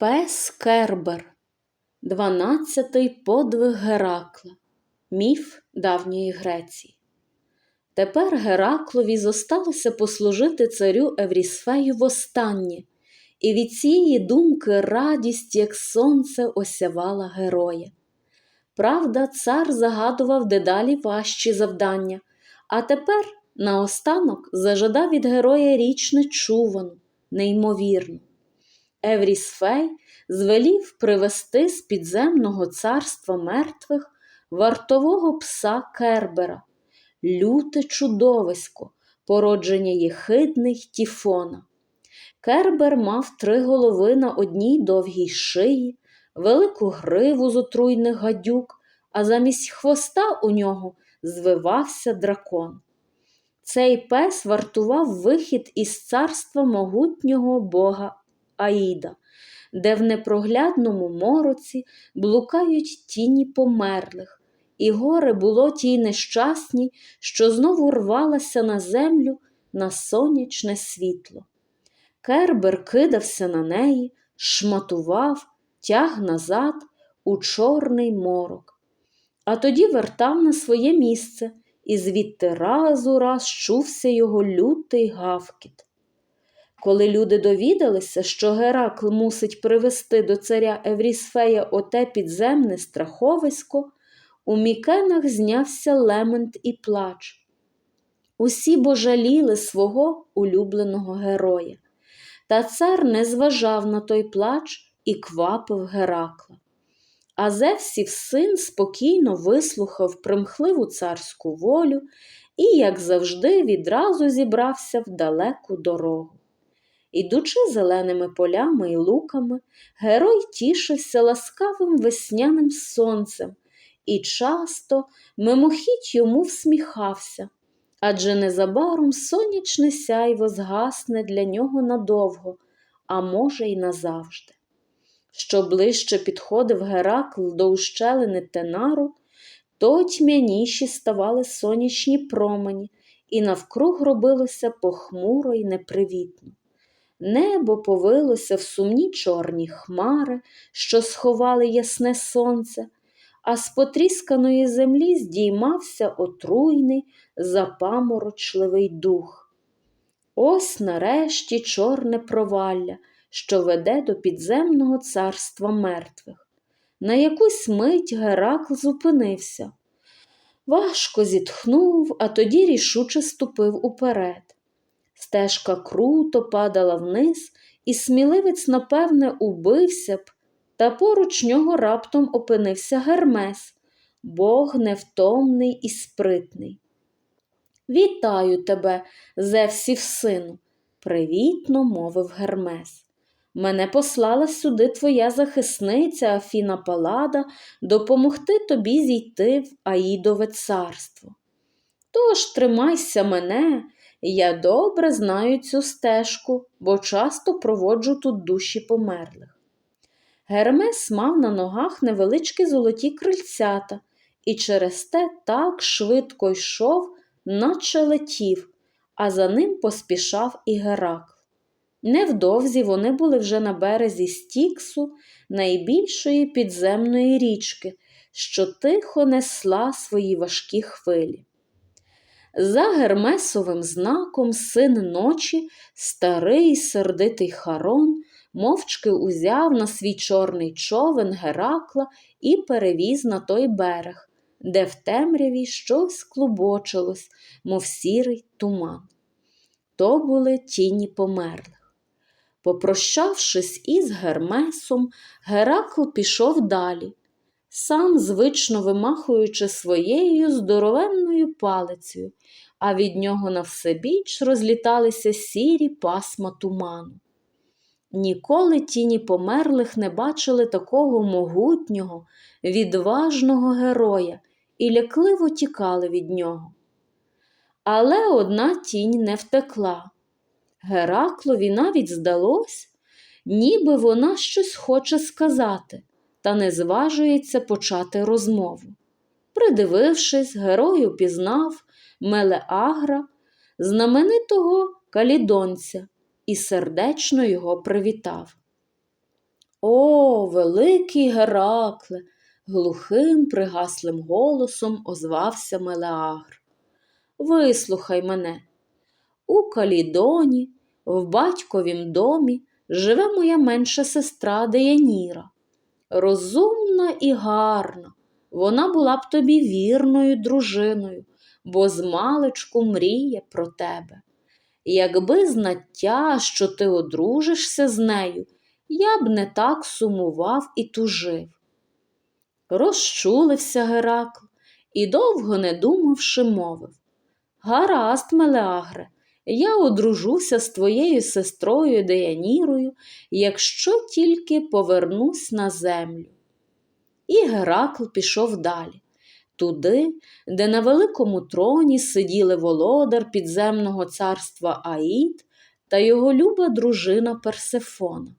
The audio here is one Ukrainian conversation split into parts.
Пес Кербер, дванадцятий подвиг Геракла, міф давньої Греції. Тепер Гераклові зосталося послужити царю Еврісфею востаннє, і від цієї думки радість, як сонце, осявала героя. Правда, цар загадував дедалі важчі завдання, а тепер, наостанок, зажадав від героя річ нечувану, неймовірну. Еврісфей звелів привести з підземного царства мертвих вартового пса Кербера, люте чудовисько, породження єхидних Тіфона. Кербер мав три голови на одній довгій шиї, велику гриву з отруйних гадюк, а замість хвоста у нього звивався дракон. Цей пес вартував вихід із царства могутнього бога Аїда, де в непроглядному мороці блукають тіні померлих, і горе було тій нещасній, що знову рвалася на землю на сонячне світло. Кербер кидався на неї, шматував, тяг назад у чорний морок, а тоді вертав на своє місце, і звідти раз у раз чувся його лютий гавкіт. Коли люди довідалися, що Геракл мусить привести до царя Еврісфея оте підземне страховисько, у мікенах знявся лемент і плач. Усі божаліли свого улюбленого героя, та цар не зважав на той плач і квапив Геракла. А Зевсів син спокійно вислухав примхливу царську волю і, як завжди, відразу зібрався в далеку дорогу. Ідучи зеленими полями і луками, герой тішився ласкавим весняним сонцем і часто мимохідь йому всміхався, адже незабаром сонячне сяйво згасне для нього надовго, а може, й назавжди. Що ближче підходив Геракл до ущелини Тенару, то тьмяніші ставали сонячні промені, і навкруг робилося похмуро й непривітно. Небо повилося в сумні чорні хмари, що сховали ясне сонце, а з потрісканої землі здіймався отруйний, запаморочливий дух. Ось нарешті чорне провалля, що веде до підземного царства мертвих. На якусь мить Геракл зупинився. Важко зітхнув, а тоді рішуче ступив уперед. Стежка круто падала вниз, і сміливець, напевне, убився б, та поруч нього раптом опинився Гермес, бог невтомний і спритний. Вітаю тебе, Зевсів сину, привітно мовив Гермес. Мене послала сюди твоя захисниця Афіна Палада допомогти тобі зійти в Аїдове царство. Тож тримайся мене. Я добре знаю цю стежку, бо часто проводжу тут душі померлих. Гермес мав на ногах невеличкі золоті крильцята і через те так швидко йшов, наче летів, а за ним поспішав і Геракл. Невдовзі вони були вже на березі Стіксу, найбільшої підземної річки, що тихо несла свої важкі хвилі. За Гермесовим знаком син ночі, старий сердитий Харон, мовчки узяв на свій чорний човен Геракла і перевіз на той берег, де в темряві щось клубочилось, мов сірий туман. То були тіні померлих. Попрощавшись із Гермесом, Геракл пішов далі, сам звично вимахуючи своєю здоровенною палицею, а від нього на всебіч розліталися сірі пасма туману. Ніколи тіні померлих не бачили такого могутнього, відважного героя і лякливо тікали від нього. Але одна тінь не втекла. Гераклові навіть здалось, ніби вона щось хоче сказати та не зважується почати розмову. Придивившись, герой упізнав Мелеагра, знаменитого калідонця, і сердечно його привітав. О, великий Геракле, глухим, пригаслим голосом озвався Мелеагр. Вислухай мене. У Калідоні, в батьковім домі, живе моя менша сестра Деяніра. Розумна і гарна, вона була б тобі вірною дружиною, бо змалечку мріє про тебе. Якби знаття, що ти одружишся з нею, я б не так сумував і тужив. Розчулився Геракл і, довго не думавши, мовив Гаразд, Мелеагре, я одружуся з твоєю сестрою Деянірою, якщо тільки повернусь на землю. І Геракл пішов далі, туди, де на великому троні сиділи володар підземного царства Аїд та його люба дружина Персефона.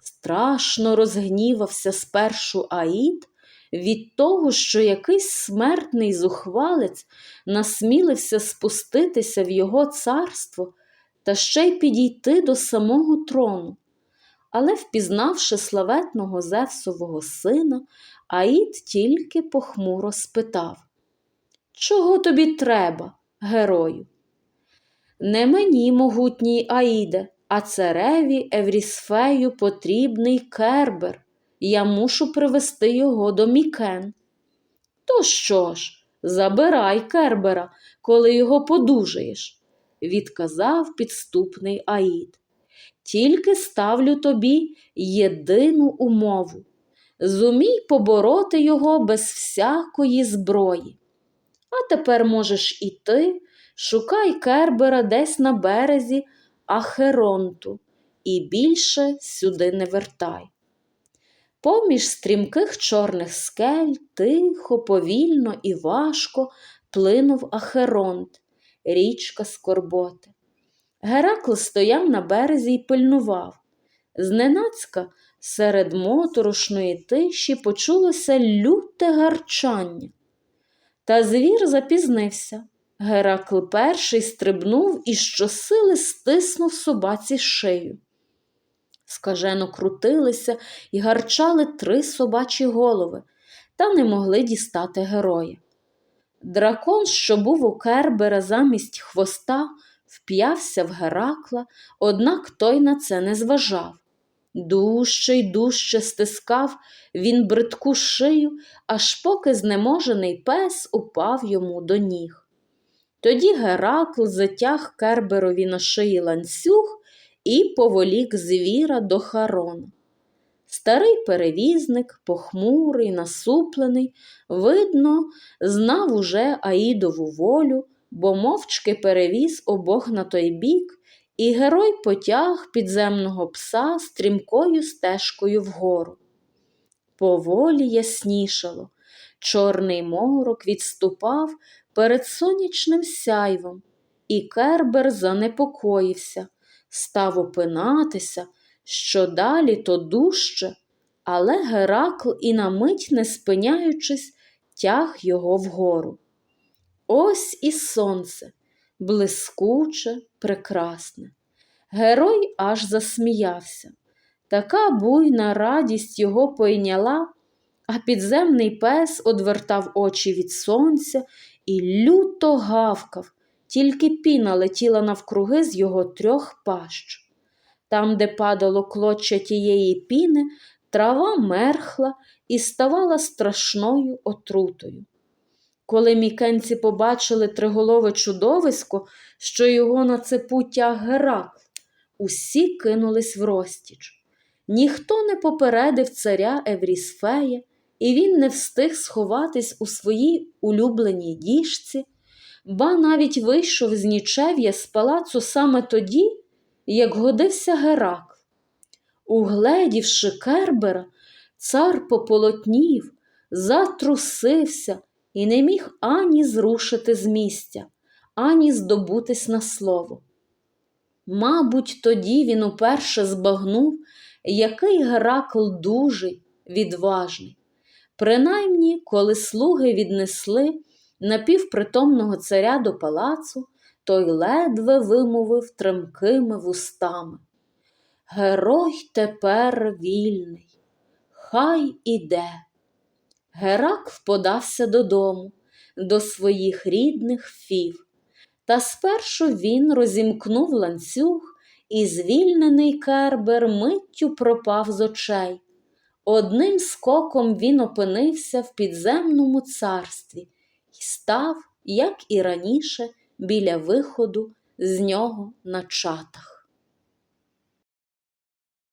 Страшно розгнівався спершу Аїд від того, що якийсь смертний зухвалець насмілився спуститися в його царство та ще й підійти до самого трону. Але, впізнавши славетного Зевсового сина, Аїд тільки похмуро спитав Чого тобі треба, герою? Не мені, могутній Аїде, а цареві Еврісфею потрібний кербер. Я мушу привести його до Мікен. То що ж, забирай кербера, коли його подужаєш, відказав підступний Аїд. Тільки ставлю тобі єдину умову зумій побороти його без всякої зброї. А тепер можеш іти, шукай кербера десь на березі Ахеронту і більше сюди не вертай. Поміж стрімких чорних скель тихо, повільно і важко плинув Ахеронт, річка Скорботи. Геракл стояв на березі і пильнував. Зненацька серед моторошної тиші почулося люте гарчання. Та звір запізнився. Геракл перший стрибнув і щосили стиснув собаці шию. Скажено крутилися і гарчали три собачі голови, та не могли дістати героя. Дракон, що був у Кербера замість хвоста, вп'явся в Геракла, однак той на це не зважав. Дужче й дужче стискав він бридку шию, аж поки знеможений пес упав йому до ніг. Тоді Геракл затяг Керберові на шиї ланцюг і поволік звіра до Харона. Старий перевізник, похмурий, насуплений, видно, знав уже Аїдову волю, бо мовчки перевіз обох на той бік, і герой потяг підземного пса стрімкою стежкою вгору. Поволі яснішало, чорний морок відступав перед сонячним сяйвом, і Кербер занепокоївся, став опинатися, що далі то дужче, але Геракл і на мить не спиняючись, тяг його вгору. Ось і сонце, блискуче, прекрасне. Герой аж засміявся. Така буйна радість його пойняла, а підземний пес одвертав очі від сонця і люто гавкав, тільки піна летіла навкруги з його трьох пащ. Там, де падало клоччя тієї піни, трава мерхла і ставала страшною отрутою. Коли мікенці побачили триголове чудовисько, що його на цепу тяг Геракл, усі кинулись в розтіч. Ніхто не попередив царя Еврісфея, і він не встиг сховатись у своїй улюбленій діжці, ба навіть вийшов з нічев'я з палацу саме тоді, як годився Геракл. Угледівши Кербера, цар пополотнів, затрусився і не міг ані зрушити з місця, ані здобутись на слово. Мабуть, тоді він уперше збагнув, який Геракл дужий, відважний. Принаймні, коли слуги віднесли напівпритомного царя до палацу, той ледве вимовив тремкими вустами. герой тепер вільний, хай іде. Геракл подався додому, до своїх рідних фів. Та спершу він розімкнув ланцюг, і звільнений Кербер миттю пропав з очей. Одним скоком він опинився в підземному царстві став, як і раніше, біля виходу з нього на чатах.